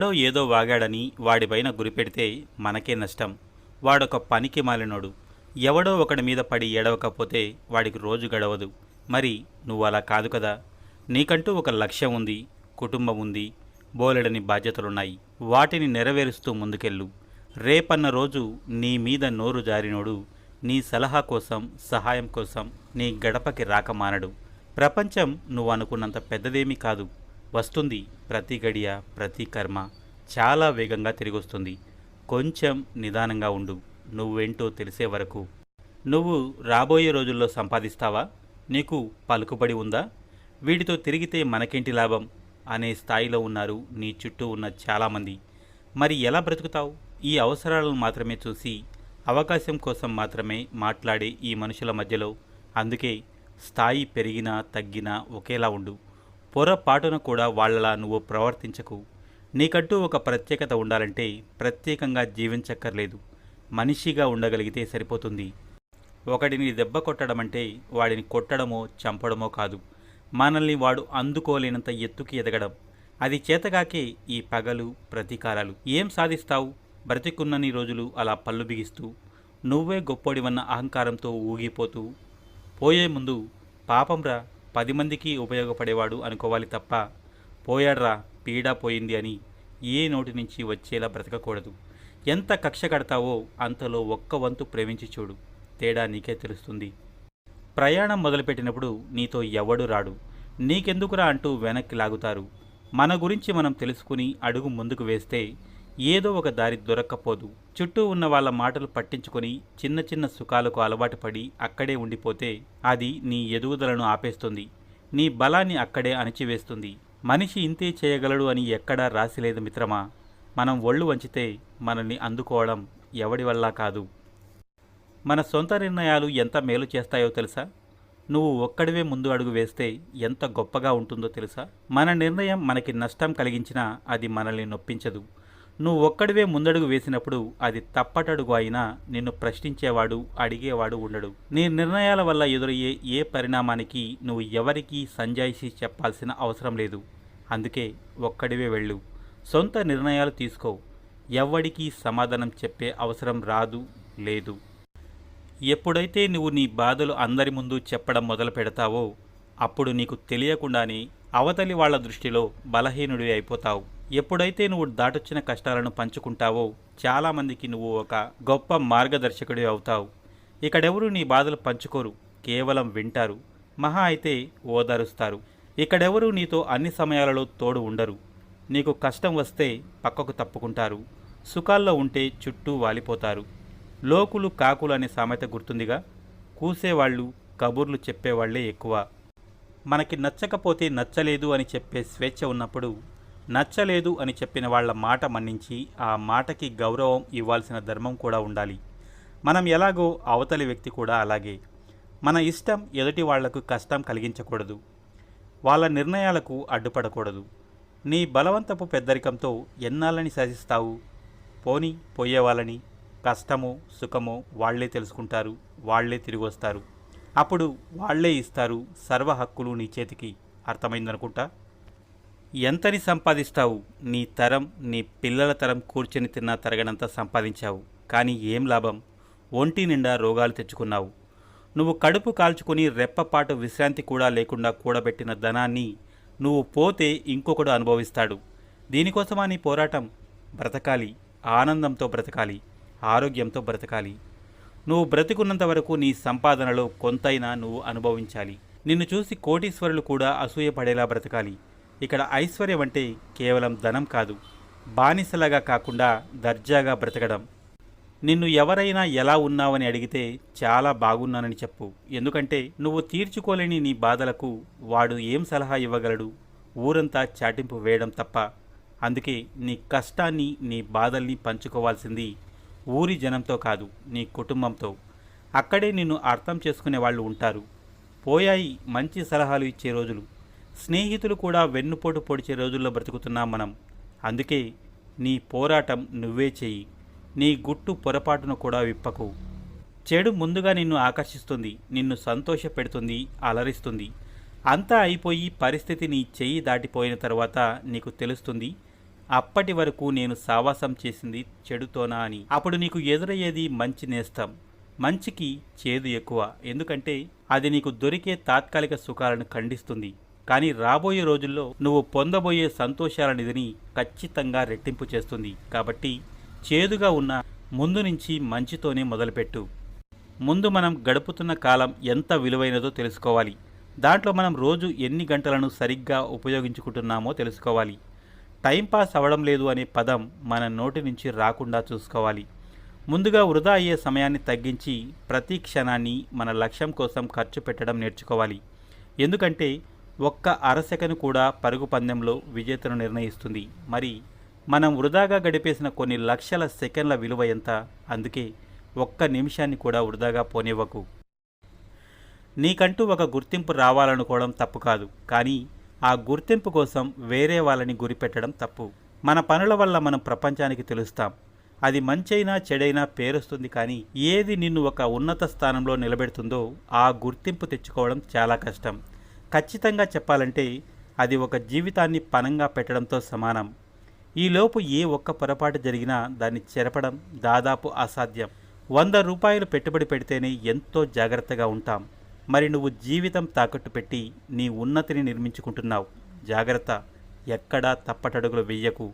ఎవడో ఏదో వాగాడని వాడిపైన గురిపెడితే మనకే నష్టం. వాడొక పనికి మాలినోడు. ఎవడో ఒకడి మీద పడి ఏడవకపోతే వాడికి రోజు గడవదు. మరి నువ్వు అలా కాదు కదా. నీకంటూ ఒక లక్ష్యం ఉంది కుటుంబం ఉంది బోలెడని బాధ్యతలున్నాయి. వాటిని నెరవేరుస్తూ ముందుకెళ్ళు. రేపన్న రోజు నీ మీద నోరు జారినోడు నీ సలహా కోసం సహాయం కోసం నీ గడపకి రాక మానడు. ప్రపంచం నువ్వు అనుకున్నంత పెద్దదేమీ కాదు. వస్తుంది. ప్రతి గడియ ప్రతి కర్మ చాలా వేగంగా తిరిగొస్తుంది. కొంచెం నిదానంగా ఉండు. నువ్వేంటో తెలిసే వరకు. నువ్వు రాబోయే రోజుల్లో సంపాదిస్తావా? నీకు పలుకుబడి ఉందా? వీటితో తిరిగితే మనకేంటి లాభం? అనే స్థాయిలో ఉన్నారు నీ చుట్టూ ఉన్న చాలామంది. మరి ఎలా బ్రతుకుతావు? ఈ అవసరాలను మాత్రమే చూసి అవకాశం కోసం మాత్రమే మాట్లాడే ఈ మనుషుల మధ్యలో అందుకే స్థాయి పెరిగినా తగ్గినా ఒకేలా ఉండు. పొరపాటున కూడా వాళ్ళలా నువ్వు ప్రవర్తించకు. నీకంటూ ఒక ప్రత్యేకత ఉండాలంటే ప్రత్యేకంగా జీవించక్కర్లేదు. మనిషిగా ఉండగలిగితే సరిపోతుంది. ఒకడిని దెబ్బ కొట్టడం అంటే వాడిని కొట్టడమో చంపడమో కాదు. మనల్ని వాడు అందుకోలేనంత ఎత్తుకి ఎదగడం. అది చేతగాకే ఈ పగలు ప్రతీకారాలు. ఏం సాధిస్తావు? బ్రతికున్నన్ని రోజులు అలా పళ్ళు బిగిస్తూ నువ్వే గొప్పోడివన్న అహంకారంతో ఊగిపోతూ పోయే ముందు పాపంరా పది మందికి ఉపయోగపడేవాడు అనుకోవాలి తప్ప పోయాడ్రా పీడా పోయింది అని ఏ నోటి నుంచి వచ్చేలా బ్రతకకూడదు. ఎంత కక్ష కడతావో అంతలో ఒక్క వంతు ప్రేమించి చూడు. తేడా నీకే తెలుస్తుంది. ప్రయాణం మొదలుపెట్టినప్పుడు నీతో ఎవడు రాడు. నీకెందుకురా అంటూ వెనక్కి లాగుతారు. మన గురించి మనం తెలుసుకుని అడుగు ముందుకు వేస్తే ఏదో ఒక దారి దొరక్కపోదు. చుట్టూ ఉన్న వాళ్ళ మాటలు పట్టించుకొని చిన్న చిన్న సుఖాలకు అలవాటు పడి అక్కడే ఉండిపోతే అది నీ ఎదుగుదలను ఆపేస్తుంది. నీ బలాన్ని అక్కడే అణిచివేస్తుంది. మనిషి ఇంతే చేయగలడు అని ఎక్కడా రాసిలేదు మిత్రమా? మనం ఒళ్ళు వంచితే మనల్ని అందుకోవడం ఎవడి వల్ల కాదు. మన సొంత నిర్ణయాలు ఎంత మేలు చేస్తాయో తెలుసా? నువ్వు ఒక్కడివే ముందు అడుగు వేస్తే ఎంత గొప్పగా ఉంటుందో తెలుసా? మన నిర్ణయం మనకి నష్టం కలిగించినా అది మనల్ని నొప్పించదు. నువ్వు ఒక్కడివే ముందడుగు వేసినప్పుడు అది తప్పటడుగు అయినా నిన్ను ప్రశ్నించేవాడు అడిగేవాడు ఉండడు. నీ నిర్ణయాల వల్ల ఎదురయ్యే ఏ పరిణామానికి నువ్వు ఎవరికీ సంజాయిషి చెప్పాల్సిన అవసరం లేదు. అందుకే ఒక్కడివే వెళ్ళు. సొంత నిర్ణయాలు తీసుకో. ఎవ్వడికీ సమాధానం చెప్పే అవసరం రాదు లేదు. ఎప్పుడైతే నువ్వు నీ బాధలు అందరి ముందు చెప్పడం మొదలు పెడతావో అప్పుడు నీకు తెలియకుండానే అవతలి వాళ్ళ దృష్టిలో బలహీనుడివి అయిపోతావు. ఎప్పుడైతే నువ్వు దాటొచ్చిన కష్టాలను పంచుకుంటావో చాలామందికి నువ్వు ఒక గొప్ప మార్గదర్శకుడి అవుతావు. ఇక్కడెవరు నీ బాధలు పంచుకోరు కేవలం వింటారు మహా అయితే ఓదారుస్తారు. ఇక్కడెవరు నీతో అన్ని సమయాలలో తోడు ఉండరు. నీకు కష్టం వస్తే పక్కకు తప్పుకుంటారు సుఖాల్లో ఉంటే చుట్టూ వాలిపోతారు. లోకులు కాకులు అనే సామెత గుర్తుందిగా? కూసేవాళ్ళు కబుర్లు చెప్పేవాళ్ళే ఎక్కువ. మనకి నచ్చకపోతే నచ్చలేదు అని చెప్పే స్వేచ్ఛ ఉన్నప్పుడు నచ్చలేదు అని చెప్పిన వాళ్ళ మాట మన్నించి ఆ మాటకి గౌరవం ఇవ్వాల్సిన ధర్మం కూడా ఉండాలి. మనం ఎలాగో అవతలి వ్యక్తి కూడా అలాగే. మన ఇష్టం ఎదుటి వాళ్ళకు కష్టం కలిగించకూడదు. వాళ్ళ నిర్ణయాలకు అడ్డుపడకూడదు. నీ బలవంతపు పెద్దరికంతో ఎన్నాళ్ళని శాసిస్తావు? పోని పోయేవాళ్ళని కష్టమో సుఖమో వాళ్ళే తెలుసుకుంటారు వాళ్ళే తిరిగి వస్తారు. అప్పుడు వాళ్ళే ఇస్తారు సర్వ హక్కులు నీ చేతికి. అర్థమైందనుకుంటా? ఎంతని సంపాదిస్తావు? నీ తరం నీ పిల్లల తరం కూర్చొని తిన్నా తరగనంత సంపాదించావు. కానీ ఏం లాభం? ఒంటి నిండా రోగాలు తెచ్చుకున్నావు. నువ్వు కడుపు కాల్చుకుని రెప్పపాటు విశ్రాంతి కూడా లేకుండా కూడబెట్టిన ధనాన్ని నువ్వు పోతే ఇంకొకడు అనుభవిస్తాడు. దీనికోసమా నీ పోరాటం? బ్రతకాలి. ఆనందంతో బ్రతకాలి. ఆరోగ్యంతో బ్రతకాలి. నువ్వు బ్రతికున్నంత వరకు నీ సంపాదనలో కొంతైనా నువ్వు అనుభవించాలి. నిన్ను చూసి కోటీశ్వరులు కూడా అసూయపడేలా బ్రతకాలి. ఇక్కడ ఐశ్వర్యం అంటే కేవలం ధనం కాదు బానిసలాగా కాకుండా దర్జాగా బ్రతకడం. నిన్ను ఎవరైనా ఎలా ఉన్నావని అడిగితే చాలా బాగున్నానని చెప్పు. ఎందుకంటే నువ్వు తీర్చుకోలేని నీ బాధలకు వాడు ఏం సలహా ఇవ్వగలడు? ఊరంతా చాటింపు వేయడం తప్ప. అందుకే నీ కష్టాన్ని నీ బాధల్ని పంచుకోవాల్సింది ఊరి జనంతో కాదు నీ కుటుంబంతో. అక్కడే నిన్ను అర్థం చేసుకునే వాళ్ళు ఉంటారు. పోయాయి మంచి సలహాలు ఇచ్చే రోజులు. స్నేహితులు కూడా వెన్నుపోటు పొడిచే రోజుల్లో బ్రతుకుతున్నాం మనం. అందుకే నీ పోరాటం నువ్వే చెయ్యి నీ గుట్టు పొరపాటును కూడా విప్పకు. చెడు ముందుగా నిన్ను ఆకర్షిస్తుంది నిన్ను సంతోషపెడుతుంది అలరిస్తుంది. అంతా అయిపోయి పరిస్థితి నీ చెయ్యి దాటిపోయిన తర్వాత నీకు తెలుస్తుంది అప్పటి వరకు నేను సావాసం చేసింది చెడుతోనా అని. అప్పుడు నీకు ఎదురయ్యేది మంచి నేస్తం మంచికి చేదు ఎక్కువ. ఎందుకంటే అది నీకు దొరికే తాత్కాలిక సుఖాలను ఖండిస్తుంది. కానీ రాబోయే రోజుల్లో నువ్వు పొందబోయే సంతోషాల నిధిని ఖచ్చితంగా రెట్టింపు చేస్తుంది. కాబట్టి చేదుగా ఉన్న ముందు నుంచి మంచితోనే మొదలుపెట్టు. ముందు మనం గడుపుతున్న కాలం ఎంత విలువైనదో తెలుసుకోవాలి. దాంట్లో మనం రోజు ఎన్ని గంటలను సరిగ్గా ఉపయోగించుకుంటున్నామో తెలుసుకోవాలి. టైంపాస్ అవ్వడం లేదు అనే పదం మన నోటి నుంచి రాకుండా చూసుకోవాలి. ముందుగా వృధా అయ్యే సమయాన్ని తగ్గించి ప్రతి క్షణాన్ని మన లక్ష్యం కోసం ఖర్చు పెట్టడం నేర్చుకోవాలి. ఎందుకంటే ఒక్క అరసెకను కూడా పరుగు పందెంలో విజేతను నిర్ణయిస్తుంది. మరి మనం వృధాగా గడిపేసిన కొన్ని లక్షల సెకండ్ల విలువ ఎంత? అందుకే ఒక్క నిమిషాన్ని కూడా వృధాగా పోనివ్వకు. నీకంటూ ఒక గుర్తింపు రావాలనుకోవడం తప్పు కాదు. కానీ ఆ గుర్తింపు కోసం వేరే వాళ్ళని గురిపెట్టడం తప్పు. మన పనుల వల్ల మనం ప్రపంచానికి తెలుస్తాం. అది మంచైనా చెడైనా పేరుస్తుంది కానీ ఏది నిన్ను ఒక ఉన్నత స్థానంలో నిలబెడుతుందో ఆ గుర్తింపు తెచ్చుకోవడం చాలా కష్టం. ఖచ్చితంగా చెప్పాలంటే అది ఒక జీవితాన్ని పనంగా పెట్టడంతో సమానం. ఈలోపు ఏ ఒక్క పొరపాటు జరిగినా దాన్ని చెరపడం దాదాపు అసాధ్యం. వంద రూపాయలు పెట్టుబడి పెడితేనే ఎంతో జాగ్రత్తగా ఉంటాం. మరి నువ్వు జీవితం తాకట్టు పెట్టి నీ ఉన్నతిని నిర్మించుకుంటున్నావు. జాగ్రత్త. ఎక్కడా తప్పటడుగులు వెయ్యకు